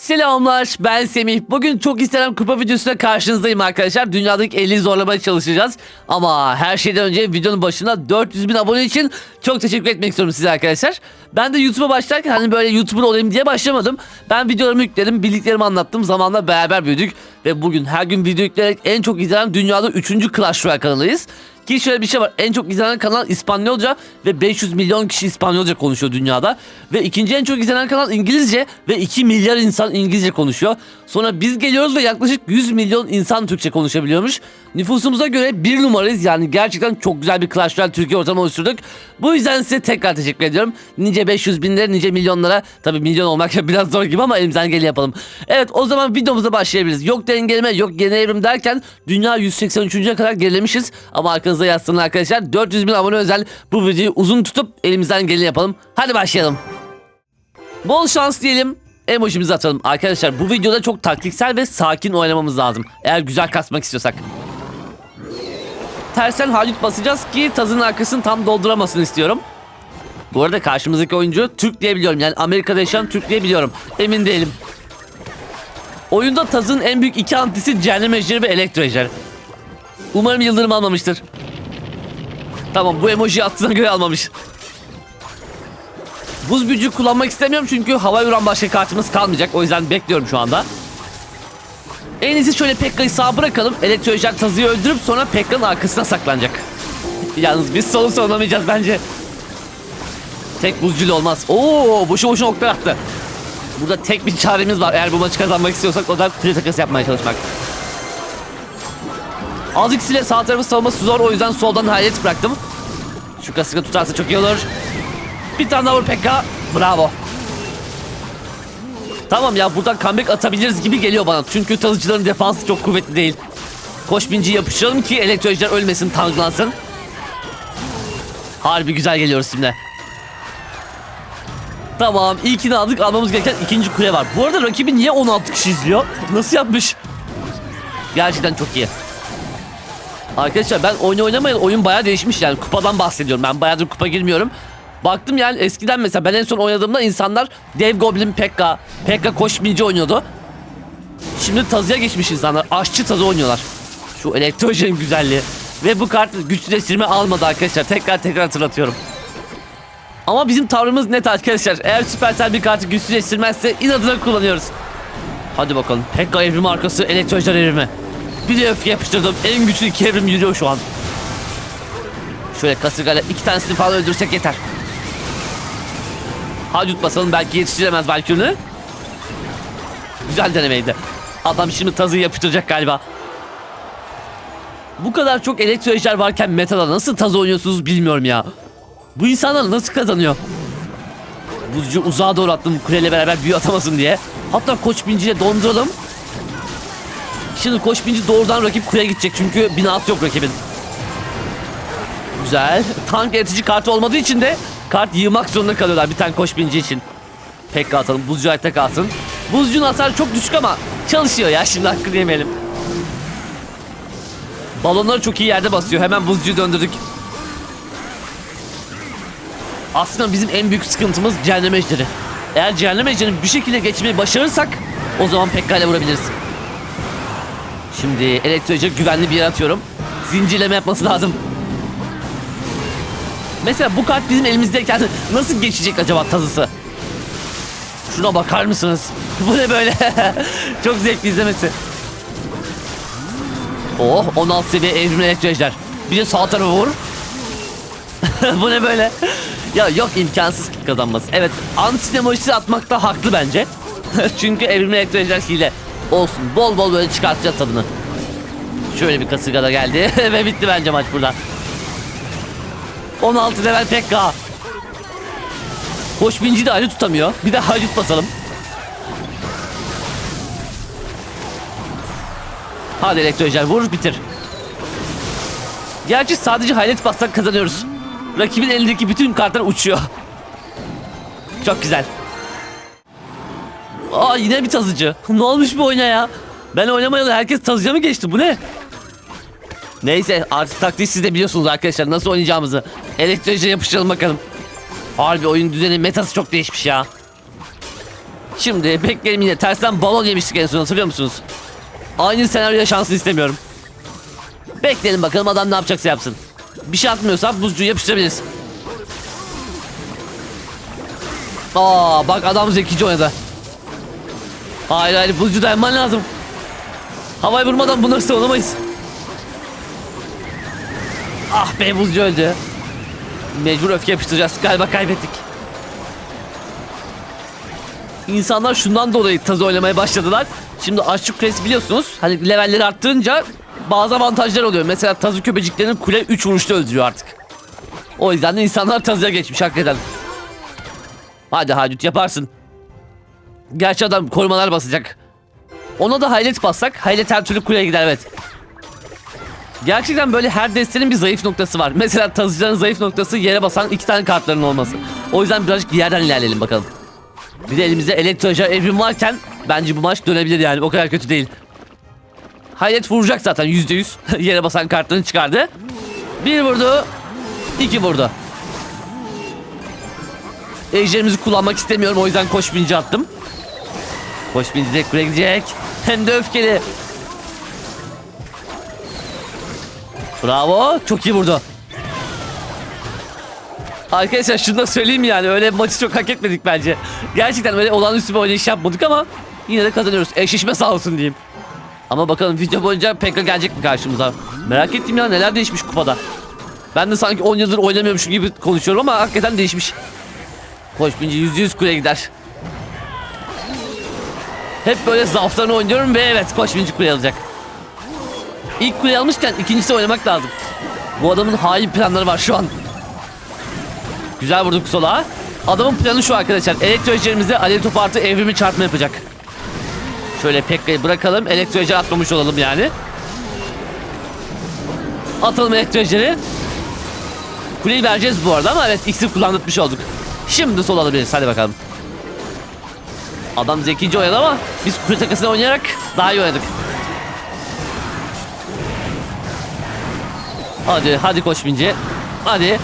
Selamlar ben Semih. Bugün çok istenen kupa videosuyla karşınızdayım arkadaşlar. Dünyadaki 50'yi zorlamaya çalışacağız. Ama her şeyden önce videonun başına 400 bin abone için çok teşekkür etmek istiyorum size arkadaşlar. Ben de YouTube'a başlarken hani böyle YouTuber olayım diye başlamadım. Ben videolarımı yükledim, bildiklerimi anlattım. Zamanla beraber büyüdük. Ve bugün her gün video yükleyerek en çok izlenen dünyada 3. Clash Royale kanalıyız. Ki şöyle bir şey var. En çok izlenen kanal İspanyolca ve 500 milyon kişi İspanyolca konuşuyor dünyada. Ve ikinci en çok izlenen kanal İngilizce ve 2 milyar insan İngilizce konuşuyor. Sonra biz geliyoruz ve yaklaşık 100 milyon insan Türkçe konuşabiliyormuş. Nüfusumuza göre bir numarayız. Yani gerçekten çok güzel bir Clash Royale Türkiye ortamı oluşturduk. Bu yüzden size tekrar teşekkür ediyorum. Nice 500 binlere nice milyonlara. Tabii milyon olmak biraz zor gibi ama elimizden geleni yapalım. Evet o zaman videomuza başlayabiliriz. Yok dengeleme yok yeni evrim derken dünya 183'e kadar gerilemişiz. Ama arkanızda yazsın arkadaşlar. 400 bin abone özel bu videoyu uzun tutup elimizden geleni yapalım. Hadi başlayalım. Bol şans diyelim. Emojimizi atalım. Arkadaşlar bu videoda çok taktiksel ve sakin oynamamız lazım. Eğer güzel kasmak istiyorsak. Tersen halit basacağız ki tazın arkasını tam dolduramasını istiyorum. Bu arada karşımızdaki oyuncu Türk diye biliyorum. Yani Amerika'da yaşayan Türk diye biliyorum. Emin değilim. Oyunda tazın en büyük iki antisi cehennem ejderi ve elektro ejderi. Umarım yıldırım almamıştır. Tamam bu emoji attığına göre almamış. Buz büyücü kullanmak istemiyorum çünkü hava vuran başka kartımız kalmayacak. O yüzden bekliyorum şu anda. En iyisi şöyle Pekka'yı sağ bırakalım. Elektrojel tazıyı öldürüp sonra Pekka'nın arkasına saklanacak. Yalnız biz solu savunamayacağız bence. Tek buzcuyla olmaz. Oo boşu boşuna oklar attı. Burada tek bir çaremiz var. Eğer bu maçı kazanmak istiyorsak o da kule takası yapmaya çalışmak. Azıcık ile sağ tarafı savunması zor o yüzden soldan hayalet bıraktım. Şu kasıkı tutarsa çok iyi olur. Bir tane daha vur Pekka. Bravo. Tamam ya buradan comeback atabiliriz gibi geliyor bana. Çünkü tazıcıların defansı çok kuvvetli değil. Koş binci yapıştıralım ki elektrojler ölmesin, tanklansın. Harbi güzel geliyoruz şimdi. Tamam ilkini aldık almamız gereken ikinci kule var. Bu arada rakibi niye 16 kişi izliyor? Nasıl yapmış? Gerçekten çok iyi. Arkadaşlar ben oyun oynamayan oyun bayağı değişmiş yani kupadan bahsediyorum. Ben bayağıdır kupa girmiyorum. Baktım yani eskiden mesela ben en son oynadığımda insanlar Dev Goblin Pekka, Pekka Koşminci oynuyordu. Şimdi tazıya geçmiş insanlar. Aşçı tazı oynuyorlar. Şu elektrojenin güzelliği. Ve bu kart güçleştirme almadı arkadaşlar. Tekrar tekrar hatırlatıyorum. Ama bizim tavrımız net arkadaşlar. Eğer Supercell bir kartı güçsüzleştirmezse inadına kullanıyoruz. Hadi bakalım. Pekka evrimi arkası elektrojler evrimi. Bir de öfke yapıştırdım. En güçlü iki evrim yürüyor şu an. Şöyle kasırgayla iki tanesini falan öldürsek yeter. Hacut basalım belki yetiştiremez Valkyrie'ni. Güzel denemeydi. Adam şimdi tazı yapıştıracak galiba. Bu kadar çok elektro ejder varken metada nasıl tazı oynuyorsunuz bilmiyorum ya. Bu insanlar nasıl kazanıyor? Buzcu uzağa doğru attım kuleyle beraber büyü atamasın diye. Hatta koç binciyle donduralım. Şimdi koç binci doğrudan rakip kuleye gidecek çünkü binası yok rakibin. Güzel. Tank eritici kartı olmadığı için de kart yığmak zorunda kalıyorlar bir tane koç binci için. Pekka atalım. Buzcu ayakta kalsın. Buzcu'nun hasarı çok düşük ama çalışıyor ya şimdi hakkını yemeyelim. Balonları çok iyi yerde basıyor. Hemen buzcuyu döndürdük. Aslında bizim en büyük sıkıntımız cehennem ejderi. Eğer cehennem ejderini bir şekilde geçmeyi başarırsak o zaman Pekka vurabiliriz. Şimdi elektroje güvenli bir yere atıyorum. Zincirleme yapması lazım. Mesela bu kart bizim elimizdeyken nasıl geçecek acaba tazısı? Şuna bakar mısınız? Bu ne böyle? Çok zevkli izlemesi. Oh 16 seviye evrimli elektrojler. Bir de sağ tarafa vur. bu ne böyle? Ya yok imkansız kazanması. Evet antinemojisi atmakta haklı bence. Çünkü evrimli elektrojler hile. Olsun bol bol böyle çıkartacağız tadını. Şöyle bir kasırga da geldi ve bitti bence maç burada. 16 level Pekka. Koş binci de ayrı tutamıyor. Bir de haydut basalım. Hadi elektrojer vur bitir. Gerçi sadece hayret bassak kazanıyoruz. Rakibin elindeki bütün kartlar uçuyor. Çok güzel. Aa yine bir tazıcı. ne olmuş bu oyuna ya? Ben oynamayalı herkes tazıcıya mı geçti? Bu ne? Neyse artık taktiği siz de biliyorsunuz arkadaşlar nasıl oynayacağımızı. Elektroje yapıştıralım bakalım. Harbi oyun düzeni metası çok değişmiş ya. Şimdi bekleyelim yine. Tersten balon yemiştik en son hatırlıyor musunuz? Aynı senaryo yaşansın istemiyorum. Bekleyelim bakalım adam ne yapacaksa yapsın. Bir şey atmıyorsa buzcuğu yapıştırabiliriz. Aa bak adam zekice oynadı. Hayır hayır buzcu dayanman lazım. Havaya vurmadan bunları savunamayız. Ah be buzcu öldü. Mecbur öfke yapıştıracağız. Galiba kaybettik. İnsanlar şundan dolayı taz oynamaya başladılar. Şimdi açlık kulesi biliyorsunuz. Hani levelleri arttırınca bazı avantajlar oluyor. Mesela tazı köpeciklerin kule 3 vuruşta öldürüyor artık. O yüzden de insanlar tazıya geçmiş hakikaten. Hadi Hadut yaparsın. Gerçi adam korumalar basacak. Ona da haylet bassak haylet her türlü kuleye gider evet. Gerçekten böyle her destenin bir zayıf noktası var. Mesela tazıcıların zayıf noktası yere basan iki tane kartların olması. O yüzden birazcık yerden ilerleyelim bakalım. Bir de elimizde elektroja evrim varken bence bu maç dönebilir yani o kadar kötü değil. Hayret vuracak zaten yüzde yüz. Yere basan kartlarını çıkardı. Bir vurdu. iki vurdu. Ejderimizi kullanmak istemiyorum o yüzden koş binci attım. Koş de kule gidecek. Hem de öfkeli. Bravo. Çok iyi vurdu. Arkadaşlar şunu da söyleyeyim yani öyle maçı çok hak etmedik bence. Gerçekten öyle olağanüstü bir oynayış yapmadık ama yine de kazanıyoruz. Eşleşme sağ olsun diyeyim. Ama bakalım video boyunca Pekka gelecek mi karşımıza? Merak ettim ya neler değişmiş kupada. Ben de sanki 10 yıldır oynamıyormuşum gibi konuşuyorum ama hakikaten değişmiş. Koş yüzde yüz kule gider. Hep böyle zaaflarını oynuyorum ve evet koş binci kule alacak. İlk kule almışken ikincisi oynamak lazım. Bu adamın hain planları var şu an. Güzel vurduk sola. Adamın planı şu arkadaşlar. Elektro ejderimize alev topu artı evrimi çarpma yapacak. Şöyle Pekka'yı bırakalım. Elektro ejder atmamış olalım yani. Atalım elektro ejderi. Kuleyi vereceğiz bu arada ama evet iksir kullandırmış olduk. Şimdi sol alabiliriz. Hadi bakalım. Adam zekice oynadı ama biz kule takısını oynayarak daha iyi oynadık. Hadi hadi koş binci. Hadi.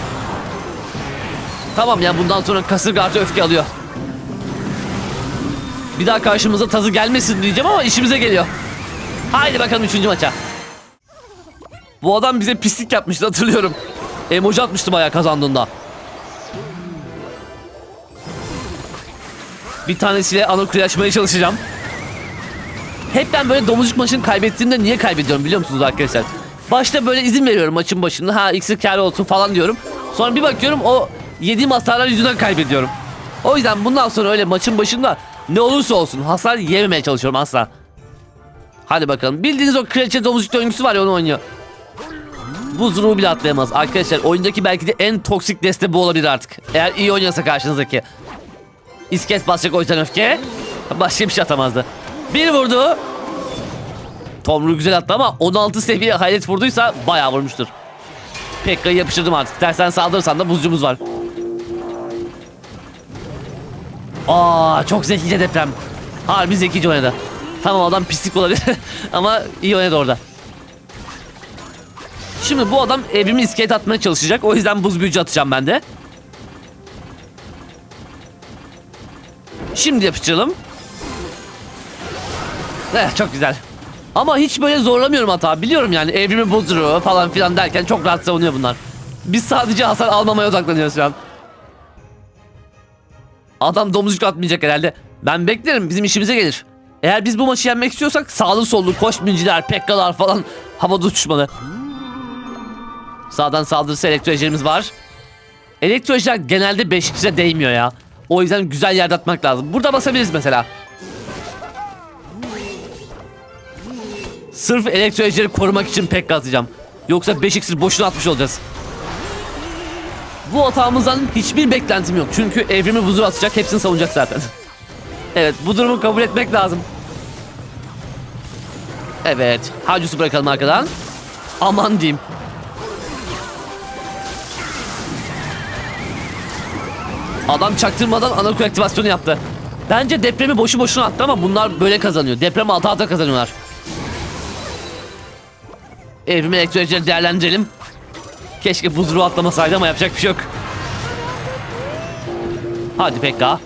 Tamam ya bundan sonra kasırga artı öfke alıyor. Bir daha karşımıza tazı gelmesin diyeceğim ama işimize geliyor. Haydi bakalım üçüncü maça. Bu adam bize pislik yapmıştı hatırlıyorum. Emoji atmıştı bayağı kazandığında. Bir tanesiyle ana açmaya çalışacağım. Hep ben böyle domuzcuk maçını kaybettiğimde niye kaybediyorum biliyor musunuz arkadaşlar? Başta böyle izin veriyorum maçın başında. Ha iksir kârı olsun falan diyorum. Sonra bir bakıyorum o yediğim hasarlar yüzünden kaybediyorum. O yüzden bundan sonra öyle maçın başında ne olursa olsun hasar yememeye çalışıyorum asla. Hadi bakalım. Bildiğiniz o kraliçe domuzcuk döngüsü var ya onu oynuyor. Buz ruhu bile atlayamaz. Arkadaşlar oyundaki belki de en toksik deste bu olabilir artık. Eğer iyi oynuyorsa karşınızdaki. İsket basacak o yüzden öfke. Başka bir şey atamazdı. Bir vurdu. Tomru güzel attı ama 16 seviye hayret vurduysa bayağı vurmuştur. Pekka'yı yapıştırdım artık. Tersten saldırırsan da buzcumuz var. Aa çok zekice deprem. Harbi zekice oynadı. Tamam adam pislik olabilir ama iyi oynadı orada. Şimdi bu adam evimi iskelet atmaya çalışacak. O yüzden buz büyücü atacağım ben de. Şimdi yapıştıralım. Eh, çok güzel. Ama hiç böyle zorlamıyorum hata. Biliyorum yani evrimi bozduruyor falan filan derken çok rahat savunuyor bunlar. Biz sadece hasar almamaya odaklanıyoruz şu an. Adam domuzcuk atmayacak herhalde. Ben beklerim bizim işimize gelir. Eğer biz bu maçı yenmek istiyorsak sağlı sollu koş minciler, pekkalar falan havada uçuşmalı. Sağdan saldırısı elektro ejderimiz var. Elektro ejder genelde 5 kişiye değmiyor ya. O yüzden güzel yerde atmak lazım. Burada basabiliriz mesela. Sırf elektro ejderi korumak için pek atacağım. Yoksa 5 iksir boşuna atmış olacağız. Bu hatamızdan hiçbir beklentim yok. Çünkü evrimi buzur atacak hepsini savunacak zaten. evet bu durumu kabul etmek lazım. Evet. Hacusu bırakalım arkadan. Aman diyeyim. Adam çaktırmadan ana aktivasyonu yaptı. Bence depremi boşu boşuna attı ama bunlar böyle kazanıyor. Deprem altı alta kazanıyorlar. Evrimi elektrolojleri değerlendirelim. Keşke buzruğu atlamasaydı ama yapacak bir şey yok. Hadi Pekka.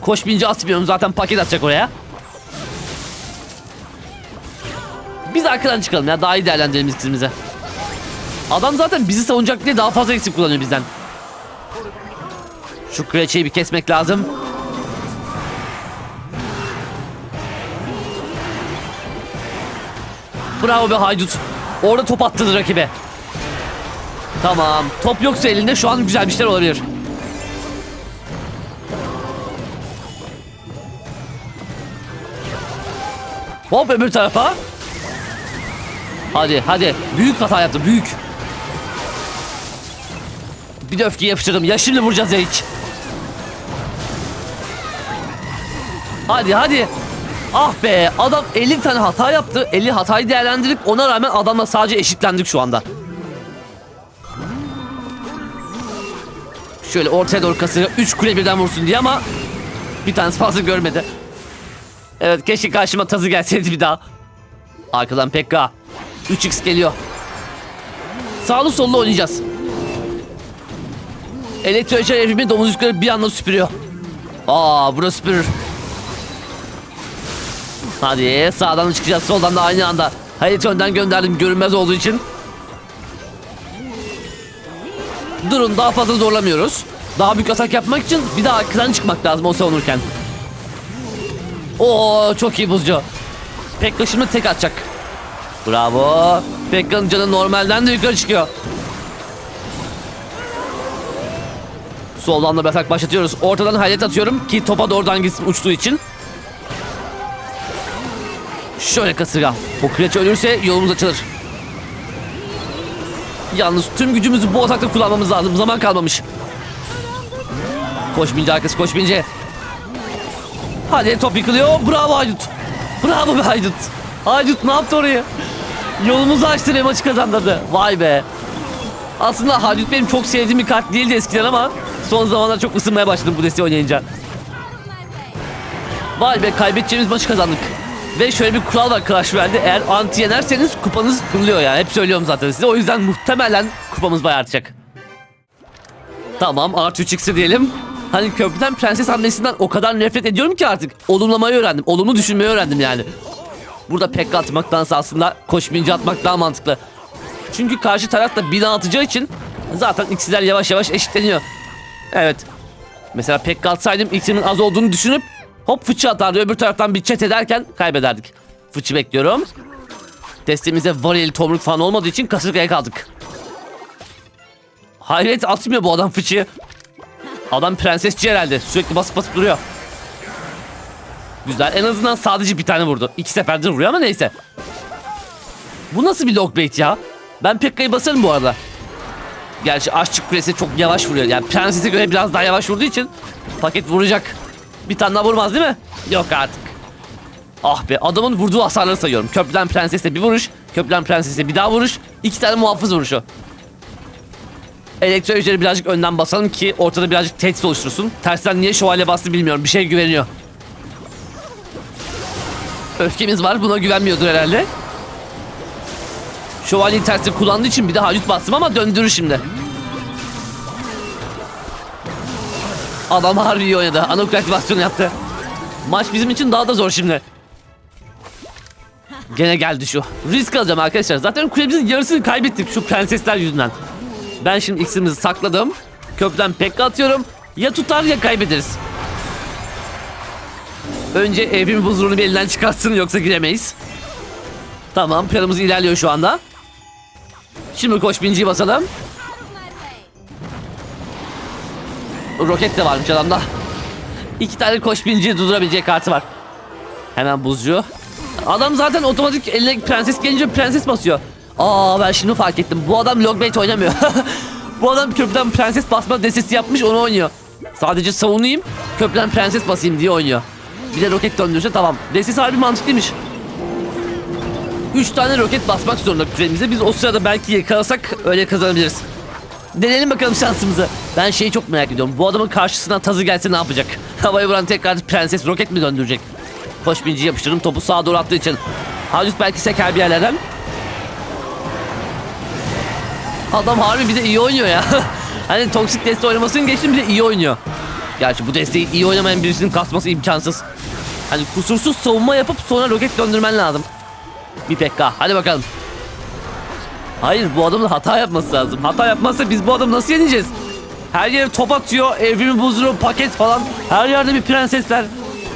Koş bince atmıyorum zaten paket atacak oraya. Biz arkadan çıkalım ya daha iyi değerlendirelim ikimize. Adam zaten bizi savunacak diye daha fazla eksik kullanıyor bizden. Şu kreçeyi bir kesmek lazım. Bravo be haydut. Orada top attırdı rakibe. Tamam. Top yoksa elinde şu an güzel bir şeyler olabilir. Hop öbür tarafa. Hadi hadi. Büyük hata yaptı büyük. Bir de öfke yapıştırdım. Ya şimdi vuracağız ya hiç. Hadi hadi. Ah be adam 50 tane hata yaptı. 50 hatayı değerlendirip ona rağmen adamla sadece eşitlendik şu anda. Şöyle ortaya doğru kasıyor. 3 kule birden vursun diye ama bir tanesi fazla görmedi. Evet keşke karşıma tazı gelseydi bir daha. Arkadan Pekka. 3x geliyor. Sağlı sollu oynayacağız. Elektroşer evrimi domuz yukarı bir anda süpürüyor. Aa burası süpürür. Hadi sağdan çıkacağız soldan da aynı anda. Hayır önden gönderdim görünmez olduğu için. Durun daha fazla zorlamıyoruz. Daha büyük atak yapmak için bir daha arkadan çıkmak lazım o savunurken. Oo çok iyi buzcu. Pekka şimdi tek atacak. Bravo. Pekka'nın canı normalden de yukarı çıkıyor. Soldan da bir atak başlatıyoruz. Ortadan hayret atıyorum ki topa doğrudan gitsin uçtuğu için. Şöyle kasırga. O kreç ölürse yolumuz açılır. Yalnız tüm gücümüzü bu atakta kullanmamız lazım. Zaman kalmamış. Koş bince arkası koş bince. Hadi top yıkılıyor. Bravo Haydut. Bravo be Haydut. Haydut ne yaptı orayı? Yolumuzu açtı ve maçı kazandırdı. Vay be. Aslında Haydut benim çok sevdiğim bir kart değildi eskiden ama son zamanlarda çok ısınmaya başladım bu desteği oynayınca. Vay be kaybedeceğimiz maçı kazandık. Ve şöyle bir kural var Clash Royale'de eğer anti yenerseniz kupanız fırlıyor yani. Hep söylüyorum zaten size. O yüzden muhtemelen kupamız bayağı artacak. Tamam artı 3 x'i diyelim. Hani köprüden prenses hamlesinden o kadar nefret ediyorum ki artık. Olumlamayı öğrendim. Olumlu düşünmeyi öğrendim yani. Burada pek atmaktansa aslında koşmayınca atmak daha mantıklı. Çünkü karşı taraf da bina atacağı için zaten x'ler yavaş yavaş eşitleniyor. Evet. Mesela pek atsaydım x'imin az olduğunu düşünüp hop fıçı atardı öbür taraftan bir çet ederken kaybederdik. Fıçı bekliyorum. Testimizde varil tomruk falan olmadığı için kasırgaya kaldık. Hayret atmıyor bu adam fıçıyı. Adam prensesçi herhalde. Sürekli basıp basıp duruyor. Güzel. En azından sadece bir tane vurdu. İki seferdir vuruyor ama neyse. Bu nasıl bir logbait ya? Ben Pekka'yı basarım bu arada. Gerçi aşçı kulesi çok yavaş vuruyor. Yani prensese göre biraz daha yavaş vurduğu için paket vuracak. Bir tane daha vurmaz değil mi? Yok artık. Ah be adamın vurduğu hasarları sayıyorum. Köprüden prensese bir vuruş. Köprüden prensese bir daha vuruş. iki tane muhafız vuruşu. Elektro ejderi birazcık önden basalım ki ortada birazcık tehdit oluştursun. Tersten niye şövalye bastı bilmiyorum. Bir şey güveniyor. Öfkemiz var. Buna güvenmiyordur herhalde. Şövalyeyi tersi kullandığı için bir de hacut bastım ama döndürür şimdi. Adam harbi iyi oynadı. Anok aktivasyonu yaptı. Maç bizim için daha da zor şimdi. Gene geldi şu. Risk alacağım arkadaşlar. Zaten kulemizin yarısını kaybettik şu prensesler yüzünden. Ben şimdi iksirimizi sakladım. Köprüden pekka atıyorum. Ya tutar ya kaybederiz. Önce evin buzluğunu bir elinden çıkartsın yoksa giremeyiz. Tamam planımız ilerliyor şu anda. Şimdi koş binciyi basalım. Roket de varmış adamda. İki tane koş binciyi durdurabilecek kartı var. Hemen buzcu. Adam zaten otomatik eline prenses gelince prenses basıyor. Aa ben şimdi fark ettim. Bu adam logbait oynamıyor. Bu adam köprüden prenses basma destesi yapmış onu oynuyor. Sadece savunayım köprüden prenses basayım diye oynuyor. Bir de roket döndürse tamam. Destesi harbi mantıklıymış. 3 tane roket basmak zorunda küremize. Biz o sırada belki yakalasak öyle kazanabiliriz. Deneyelim bakalım şansımızı. Ben şeyi çok merak ediyorum. Bu adamın karşısına tazı gelse ne yapacak? Havaya vuran tekrar prenses roket mi döndürecek? Koş binci yapıştırdım topu sağa doğru attığı için. Hadut belki seker bir yerlerden. Adam harbi bir de iyi oynuyor ya. hani toksik deste oynamasını geçtim bir de iyi oynuyor. Gerçi bu desteği iyi oynamayan birisinin kasması imkansız. Hani kusursuz savunma yapıp sonra roket döndürmen lazım. Bir pekka. Hadi bakalım. Hayır bu adamın hata yapması lazım. Hata yapmazsa biz bu adamı nasıl yeneceğiz? Her yere top atıyor, evrimi bozuyor, paket falan. Her yerde bir prensesler.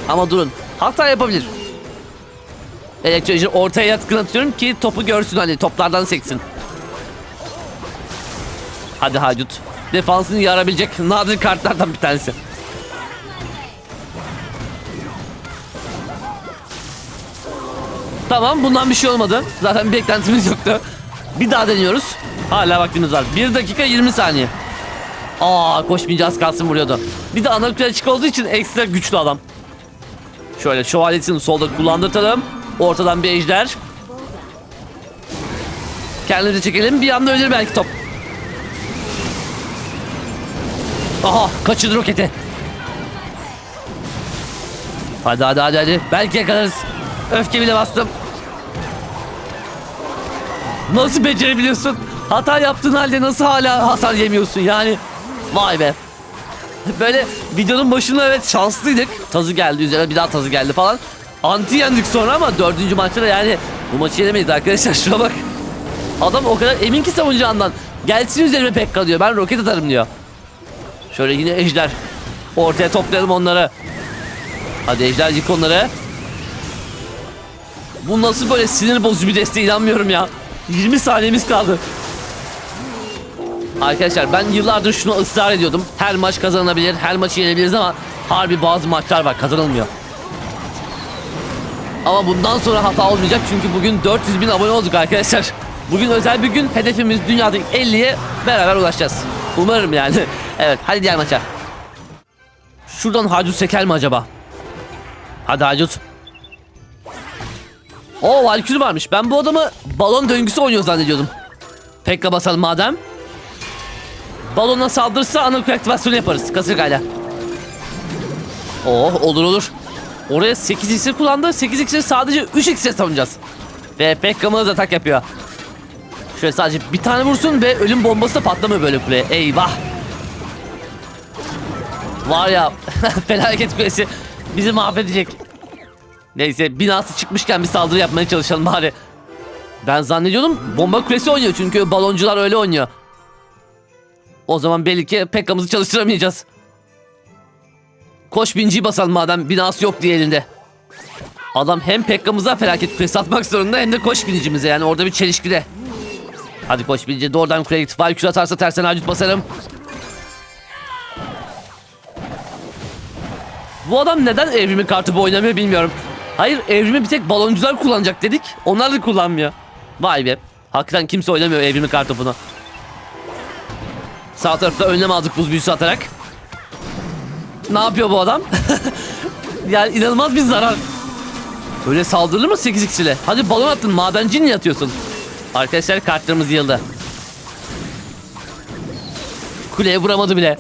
Ama durun. Hata yapabilir. Elektroloji ortaya yatkın atıyorum ki topu görsün hani toplardan seksin. Hadi Hacut. Defansını yarabilecek nadir kartlardan bir tanesi. Tamam bundan bir şey olmadı. Zaten bir beklentimiz yoktu. Bir daha deniyoruz. Hala vaktimiz var. 1 dakika 20 saniye. Aa koşmayınca az kalsın vuruyordu. Bir de ana açık olduğu için ekstra güçlü adam. Şöyle şövalyesini solda kullandırtalım. Ortadan bir ejder. Kendimizi çekelim. Bir anda ölür belki top. Aha kaçırdı roketi. Hadi hadi hadi hadi. Belki yakalarız. Öfke bile bastım. Nasıl becerebiliyorsun? Hata yaptığın halde nasıl hala hasar yemiyorsun yani? Vay be. Böyle videonun başında evet şanslıydık. Tazı geldi üzerine bir daha tazı geldi falan. Anti yendik sonra ama dördüncü maçta da yani bu maçı yenemeyiz arkadaşlar şuna bak. Adam o kadar emin ki savunacağından. Gelsin üzerime pek kalıyor ben roket atarım diyor. Şöyle yine ejder. Ortaya toplayalım onları. Hadi ejder yık onları. Bu nasıl böyle sinir bozucu bir desteğe inanmıyorum ya. 20 saniyemiz kaldı. Arkadaşlar ben yıllardır şunu ısrar ediyordum. Her maç kazanabilir, her maçı yenebiliriz ama harbi bazı maçlar var kazanılmıyor. Ama bundan sonra hata olmayacak çünkü bugün 400 bin abone olduk arkadaşlar. Bugün özel bir gün hedefimiz dünyadaki 50'ye beraber ulaşacağız. Umarım yani. Evet hadi diğer maça. Şuradan Hacut seker mi acaba? Hadi Hacut. Oo Valkyrie varmış. Ben bu adamı balon döngüsü oynuyor zannediyordum. Pekka basalım madem. Balona saldırırsa ana aktivasyonu yaparız kasırgayla. Oh olur olur. Oraya 8 iksir kullandı. 8 iksir sadece 3 iksir savunacağız. Ve Pekka'mız atak yapıyor. Şöyle sadece bir tane vursun ve ölüm bombası da patlamıyor böyle kuleye. Eyvah. Var ya felaket kulesi bizi mahvedecek. Neyse binası çıkmışken bir saldırı yapmaya çalışalım bari. Ben zannediyordum bomba kulesi oynuyor çünkü baloncular öyle oynuyor. O zaman belli ki Pekka'mızı çalıştıramayacağız. Koş binciyi basalım madem binası yok diye elinde. Adam hem Pekka'mıza felaket kulesi atmak zorunda hem de koş binicimize yani orada bir çelişkide. Hadi koş binici doğrudan kuleye git. Valkür atarsa tersen acut basarım. Bu adam neden evrimi kartı oynamıyor bilmiyorum. Hayır evrimi bir tek baloncular kullanacak dedik. Onlar da kullanmıyor. Vay be. Hakikaten kimse oynamıyor evrimi kartı bunu. Sağ tarafta önlem aldık buz büyüsü atarak. Ne yapıyor bu adam? yani inanılmaz bir zarar. Öyle saldırılır mı 8 x'ile? Hadi balon attın madenci niye atıyorsun? Arkadaşlar kartlarımız yıldı. Kuleye vuramadı bile.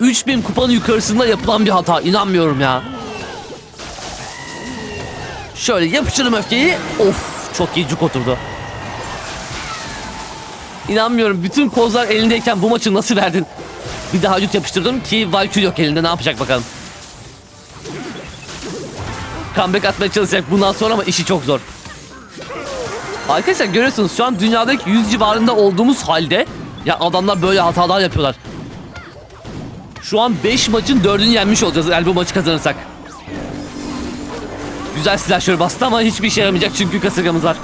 3000 kupanın yukarısında yapılan bir hata. İnanmıyorum ya. Şöyle yapıştırdım öfkeyi. Of çok iyi cuk oturdu. İnanmıyorum. Bütün kozlar elindeyken bu maçı nasıl verdin? Bir daha hacut yapıştırdım ki Valkyrie yok elinde. Ne yapacak bakalım. Comeback atmaya çalışacak bundan sonra ama işi çok zor. Arkadaşlar görüyorsunuz şu an dünyadaki 100 civarında olduğumuz halde ya adamlar böyle hatalar yapıyorlar. Şu an 5 maçın 4'ünü yenmiş olacağız eğer bu maçı kazanırsak. Güzel silahşör bastı ama hiçbir işe yaramayacak çünkü kasırgamız var.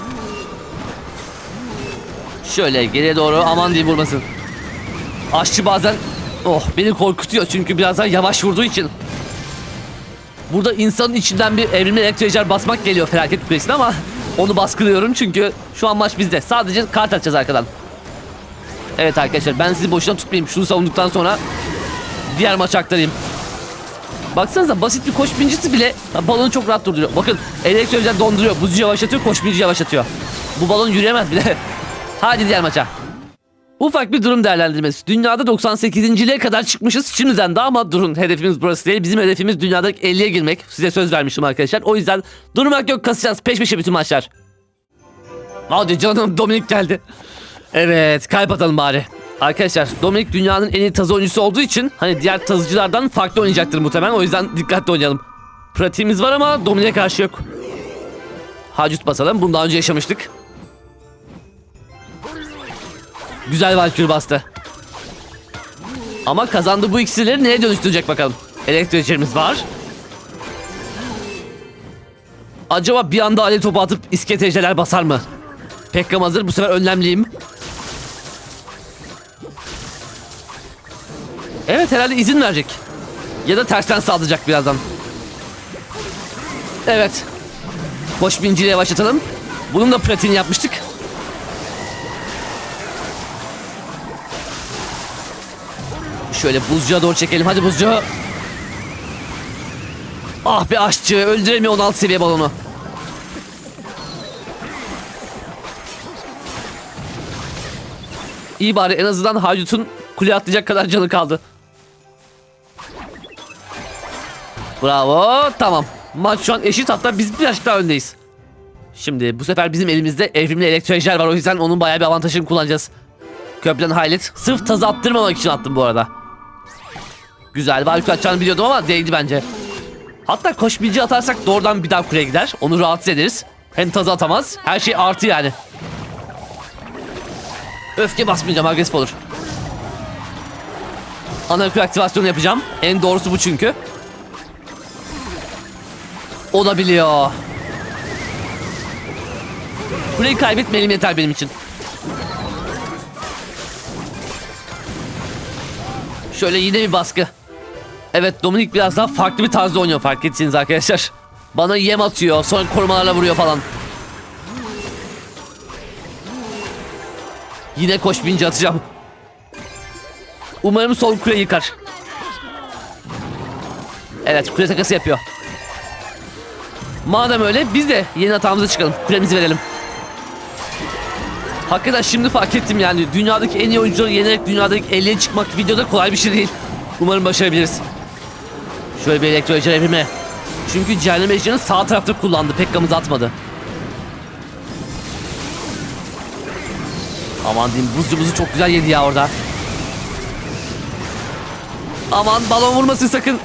Şöyle geriye doğru aman diye vurmasın. Aşçı bazen oh beni korkutuyor çünkü biraz daha yavaş vurduğu için. Burada insanın içinden bir evrimli elektroejer basmak geliyor felaket kulesine ama onu baskılıyorum çünkü şu an maç bizde. Sadece kart atacağız arkadan. Evet arkadaşlar ben sizi boşuna tutmayayım. Şunu savunduktan sonra diğer maça aktarayım. Baksanıza basit bir koş bincisi bile balonu çok rahat durduruyor. Bakın elektroejer donduruyor. Buzu yavaşlatıyor, koş yavaşlatıyor. Bu balon yürüyemez bile. Hadi diğer maça. Ufak bir durum değerlendirmesi. Dünyada 98. liğe kadar çıkmışız şimdiden daha ama durun hedefimiz burası değil. Bizim hedefimiz dünyada 50'ye girmek. Size söz vermiştim arkadaşlar. O yüzden durmak yok kasacağız peş peşe bütün maçlar. Hadi canım Dominik geldi. Evet kalp atalım bari. Arkadaşlar Dominik dünyanın en iyi tazı oyuncusu olduğu için hani diğer tazıcılardan farklı oynayacaktır muhtemelen. O yüzden dikkatli oynayalım. Pratiğimiz var ama Dominik'e karşı yok. Hacut basalım. Bunu daha önce yaşamıştık. Güzel Valkyrie bastı. Ama kazandı bu iksirleri neye dönüştürecek bakalım. Elektrikçilerimiz var. Acaba bir anda alev topu atıp iskelet ejderler basar mı? Pekkam hazır bu sefer önlemliyim. Evet herhalde izin verecek. Ya da tersten saldıracak birazdan. Evet. Koş binciyle yavaşlatalım. Bunun da pratiğini yapmıştık. Şöyle buzcuğa doğru çekelim. Hadi buzcu. Ah be aşçı. Öldüremiyor 16 seviye balonu. İyi bari en azından Haydut'un kule atlayacak kadar canı kaldı. Bravo. Tamam. Maç şu an eşit hatta biz birazcık daha öndeyiz. Şimdi bu sefer bizim elimizde evrimli elektroejder var. O yüzden onun bayağı bir avantajını kullanacağız. Köprüden Haylet. Sırf tazı attırmamak için attım bu arada. Güzel. Valkür atacağını biliyordum ama değdi bence. Hatta koş bilgi atarsak doğrudan bir daha kuleye gider. Onu rahatsız ederiz. Hem tazı atamaz. Her şey artı yani. Öfke basmayacağım agresif olur. Anakür aktivasyonu yapacağım. En doğrusu bu çünkü. O da biliyor. Kuleyi kaybetmeyelim yeter benim için. Şöyle yine bir baskı. Evet Dominik biraz daha farklı bir tarzda oynuyor fark etsiniz arkadaşlar. Bana yem atıyor sonra korumalarla vuruyor falan. Yine koş bince atacağım. Umarım sol kule yıkar. Evet kule takası yapıyor. Madem öyle biz de yeni hatamıza çıkalım. Kulemizi verelim. Hakikaten şimdi fark ettim yani. Dünyadaki en iyi oyuncuları yenerek dünyadaki 50'ye çıkmak videoda kolay bir şey değil. Umarım başarabiliriz. Şöyle bir elektro evrimi. Çünkü cehennem ejderini sağ tarafta kullandı. Pekkamızı atmadı. Aman diyeyim buzcumuzu çok güzel yedi ya orada. Aman balon vurmasın sakın.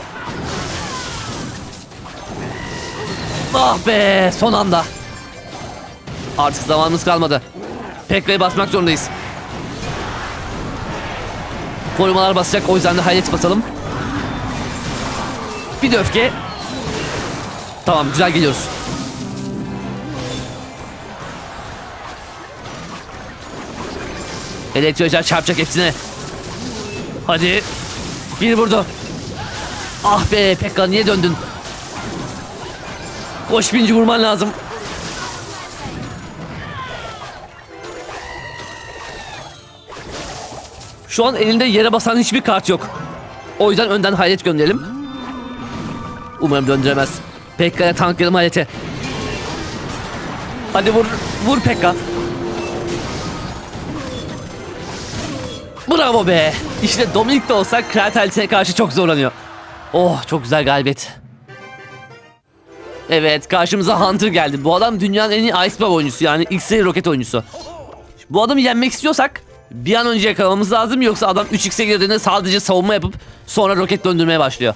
Ah be son anda. Artık zamanımız kalmadı. Pekka'ya basmak zorundayız. Korumalar basacak o yüzden de hayret basalım. Bir de öfke. Tamam güzel geliyoruz. Elektrojer çarpacak hepsine. Hadi. Bir vurdu. Ah be Pekka niye döndün? Koş binci vurman lazım. Şu an elinde yere basan hiçbir kart yok. O yüzden önden hayret gönderelim. Umarım döndüremez. Pekka'ya tanklayalım hayreti. Hadi vur, vur Pekka. Bravo be. İşte Dominik de olsa Kraliyetine karşı çok zorlanıyor. Oh çok güzel galibiyet. Evet karşımıza Hunter geldi. Bu adam dünyanın en iyi Ice Bow oyuncusu yani X-Ray roket oyuncusu. Bu adamı yenmek istiyorsak bir an önce yakalamamız lazım yoksa adam 3x'e girdiğinde sadece savunma yapıp sonra roket döndürmeye başlıyor.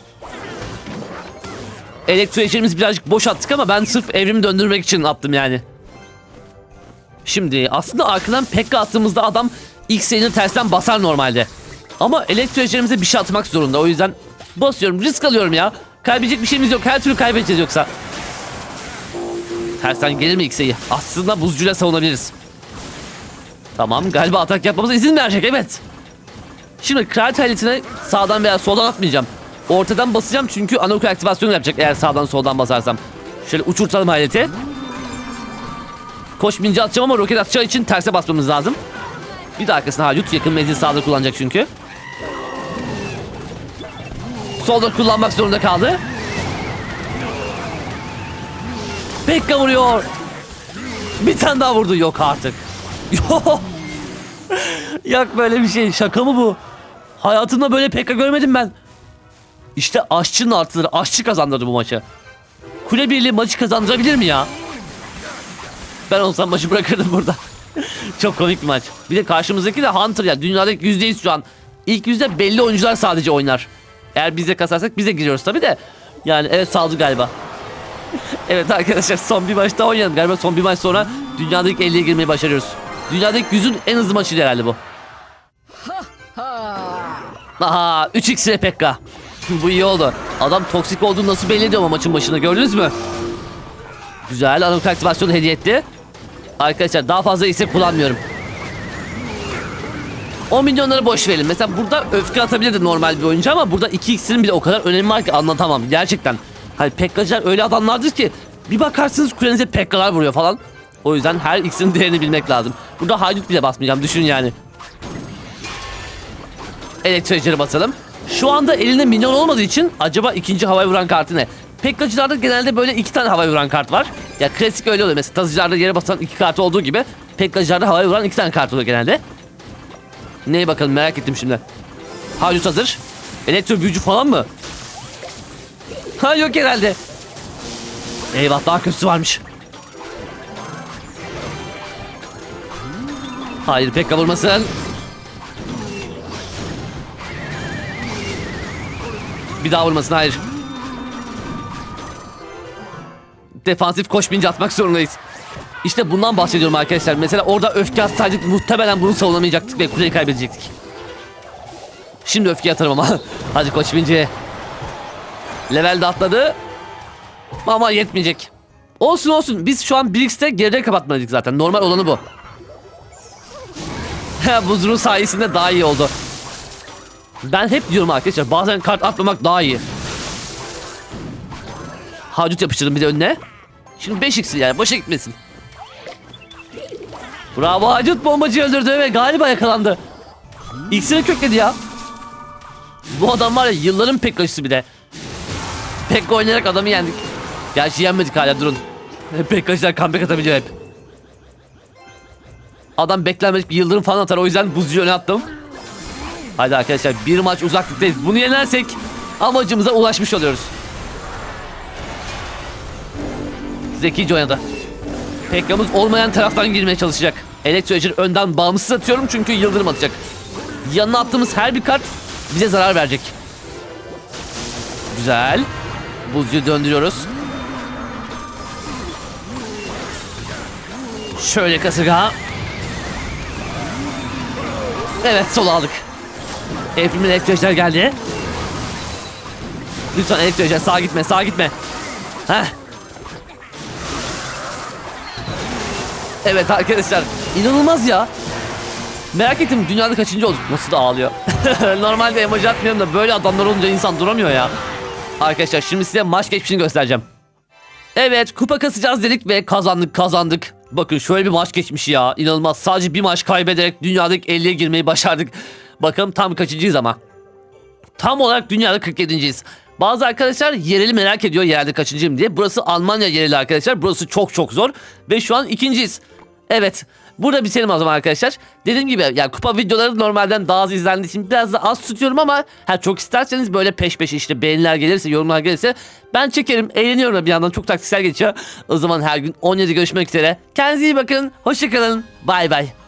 Elektro eşerimiz birazcık boş attık ama ben sırf evrimi döndürmek için attım yani. Şimdi aslında arkadan Pekka attığımızda adam X-Ray'ini tersten basar normalde. Ama elektro eşerimize bir şey atmak zorunda o yüzden basıyorum risk alıyorum ya. Kaybedecek bir şeyimiz yok her türlü kaybedeceğiz yoksa. Tersten gelir mi X'e'yi? Aslında buzcuyla savunabiliriz. Tamam galiba atak yapmamıza izin verecek evet. Şimdi kraliyet aletine sağdan veya soldan atmayacağım. Ortadan basacağım çünkü anaokul aktivasyonu yapacak eğer sağdan soldan basarsam. Şöyle uçurtalım aleti. Koş bince atacağım ama roket atacağı için terse basmamız lazım. Bir de arkasına Halut yakın menzil sağda kullanacak çünkü. Solda kullanmak zorunda kaldı. Pekka vuruyor. Bir tane daha vurdu. Yok artık. Yok. Yok böyle bir şey. Şaka mı bu? Hayatımda böyle Pekka görmedim ben. İşte aşçının artıları. Aşçı kazandırdı bu maçı. Kule birliği maçı kazandırabilir mi ya? Ben olsam maçı bırakırdım burada. Çok komik bir maç. Bir de karşımızdaki de Hunter ya. Dünyadaki yüzdeyiz şu an. İlk yüzde belli oyuncular sadece oynar. Eğer biz de kasarsak biz de giriyoruz tabi de. Yani evet saldı galiba. evet arkadaşlar son bir maç daha oynayalım. Galiba son bir maç sonra dünyadaki 50'ye girmeyi başarıyoruz. Dünyadaki yüzün en hızlı maçıydı herhalde bu. Aha 3x ile Pekka. bu iyi oldu. Adam toksik olduğunu nasıl belli ediyor ama maçın başında gördünüz mü? Güzel anlık aktivasyonu hediye etti. Arkadaşlar daha fazla isim kullanmıyorum. 10 milyonları boş verin. Mesela burada öfke atabilirdi normal bir oyuncu ama burada 2x'in bile o kadar önemi var ki anlatamam gerçekten. Hani Pekkacılar öyle adamlardır ki bir bakarsınız kulenize Pekkalar vuruyor falan. O yüzden her x'in değerini bilmek lazım. Burada haydut bile basmayacağım düşünün yani. Elektrikleri basalım. Şu anda elinde minyon olmadığı için acaba ikinci havaya vuran kartı ne? Pekkacılarda genelde böyle iki tane havaya vuran kart var. Ya klasik öyle oluyor mesela tazıcılarda yere basan iki kart olduğu gibi Pekkacılarda havaya vuran iki tane kart oluyor genelde. Neye bakalım merak ettim şimdi. Haydut hazır. Elektro büyücü falan mı? Ha yok herhalde. Eyvah daha kötüsü varmış. Hayır Pekka vurmasın. Bir daha vurmasın hayır. Defansif koşmayınca atmak zorundayız. İşte bundan bahsediyorum arkadaşlar. Mesela orada öfke atsaydık muhtemelen bunu savunamayacaktık ve kuleyi kaybedecektik. Şimdi öfke atarım ama. Hadi koç. Level de atladı. Ama yetmeyecek. Olsun olsun. Biz şu an 1x'te geride kapatmadık zaten. Normal olanı bu. Buzurun sayesinde daha iyi oldu. Ben hep diyorum arkadaşlar bazen kart atmamak daha iyi. Hacut yapıştırdım bir de önüne. Şimdi 5x yani boşa gitmesin. Bravo Hacut bombacıyı öldürdü ve galiba yakalandı. İksiri kökledi ya. Bu adam var ya yılların Pekka'cısı bir de. Pekka oynayarak adamı yendik. Gerçi yenmedik hala durun. Pekka'cılar comeback atabiliyor hep. Adam beklenmedik bir yıldırım falan atar o yüzden buzcuyu öne attım. Hadi arkadaşlar bir maç uzaklıktayız. Bunu yenersek amacımıza ulaşmış oluyoruz. Zekice oynadı. Pekka'mız olmayan taraftan girmeye çalışacak. Elektroecer önden bağımsız atıyorum çünkü yıldırım atacak. Yanına attığımız her bir kart bize zarar verecek. Güzel. Buzcuyu döndürüyoruz. Şöyle kasırga. Evet sol aldık. Evrimin elektroecer geldi. Lütfen elektroecer sağa gitme sağa gitme. Heh. Evet arkadaşlar inanılmaz ya. Merak ettim dünyada kaçıncı olduk. Nasıl da ağlıyor. Normalde emoji atmıyorum da böyle adamlar olunca insan duramıyor ya. Arkadaşlar şimdi size maç geçmişini göstereceğim. Evet kupa kasacağız dedik ve kazandık kazandık. Bakın şöyle bir maç geçmiş ya. İnanılmaz. Sadece bir maç kaybederek dünyadaki 50'ye girmeyi başardık. Bakalım tam kaçıncıyız ama. Tam olarak dünyada 47.yiz. Bazı arkadaşlar yereli merak ediyor yerelde kaçıncıyım diye. Burası Almanya yereli arkadaşlar. Burası çok çok zor. Ve şu an ikinciyiz. Evet. Burada bitelim o zaman arkadaşlar. Dediğim gibi yani kupa videoları normalden daha az izlendiği için biraz da az tutuyorum ama ha, çok isterseniz böyle peş peşe işte beğeniler gelirse yorumlar gelirse ben çekerim. Eğleniyorum da bir yandan çok taktiksel geçiyor. O zaman her gün 17 görüşmek üzere. Kendinize iyi bakın. Hoşçakalın. Bay bay.